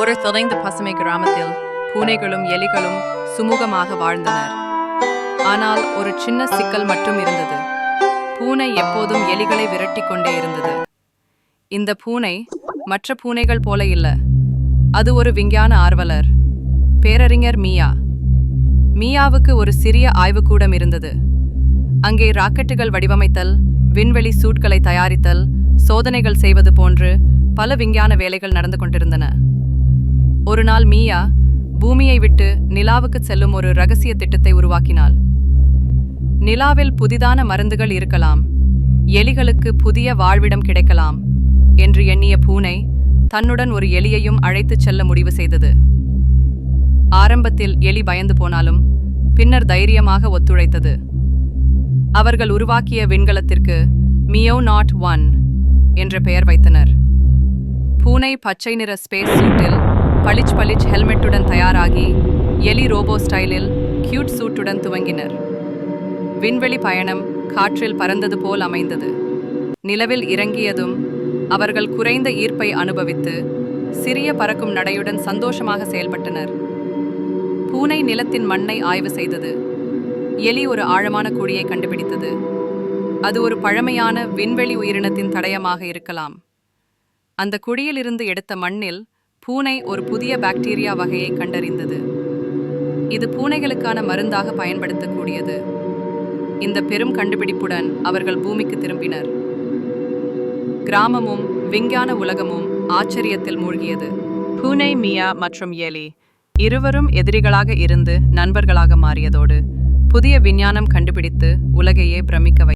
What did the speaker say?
ஒரு தொலைந்த பசுமை கிராமத்தில் பூனைகளும் எலிகளும் சுமூகமாக வாழ்ந்தனர். ஆனால் ஒரு சின்ன சிக்கல் மட்டும் இருந்தது. பூனை எப்போதும் எலிகளை விரட்டிக் கொண்டே இருந்தது. இந்த பூனை மற்ற பூனைகள் போல இல்ல. அது ஒரு விஞ்ஞான ஆர்வலர். பேரறிஞர் மீயா. மீயாவுக்கு ஒரு சிறிய ஆய்வுக்கூடம் இருந்தது. அங்கே ராக்கெட்டுகள் வடிவமைத்தல் விண்வெளி சூட்களை தயாரித்தல் சோதனைகள் செய்வது போன்று பல விஞ்ஞான வேலைகள் நடந்து கொண்டிருந்தன. ஒரு நாள் மீயா பூமியை விட்டு நிலாவுக்கு செல்லும் ஒரு ரகசிய திட்டத்தை உருவாக்கினாள். நிலாவில் புதிதான மருந்துகள் இருக்கலாம். எலிகளுக்கு புதிய வாழ்விடம் கிடைக்கலாம் என்று எண்ணிய பூனை தன்னுடன் ஒரு எலியையும் அழைத்துச் செல்ல முடிவு செய்தது. ஆரம்பத்தில் எலி பயந்து போனாலும் பின்னர் தைரியமாக ஒத்துழைத்தது. அவர்கள் உருவாக்கிய விண்கலத்திற்கு மியோ நாட் ஒன் என்ற பெயர் வைத்தனர். பூனை பச்சை நிற ஸ்பேஸ் சூட்டில் பளிச் பளிச் ஹெல்மெட்டுடன் தயாராகி எலி ரோபோ ஸ்டைலில் கியூட் சூட்டுடன் துவங்கினர். விண்வெளி பயணம் காற்றில் பறந்தது போல் அமைந்தது. நிலவில் இறங்கியதும் அவர்கள் குறைந்த ஈர்ப்பை அனுபவித்து சிறிய பறக்கும் நடையுடன் சந்தோஷமாக செயல்பட்டனர். பூனை நிலத்தின் மண்ணை ஆய்வு செய்தது. எலி ஒரு ஆழமான குழியை கண்டுபிடித்தது. அது ஒரு பழமையான விண்வெளி உயிரினத்தின் தடயமாக இருக்கலாம். அந்த குழியிலிருந்து எடுத்த மண்ணில் பூனை ஒரு புதிய பாக்டீரியா வகையை கண்டறிந்தது. இது பூனைகளுக்கான மருந்தாக பயன்படுத்தக்கூடியது. இந்த பெரும் கண்டுபிடிப்புடன் அவர்கள் பூமிக்கு திரும்பினர். கிராமமும் விஞ்ஞான உலகமும் ஆச்சரியத்தில் மூழ்கியது. பூனை மியா மற்றும் எலி இருவரும் எதிரிகளாக இருந்து நண்பர்களாக மாறியதோடு புதிய விஞ்ஞானம் கண்டுபிடித்து உலகையே பிரமிக்க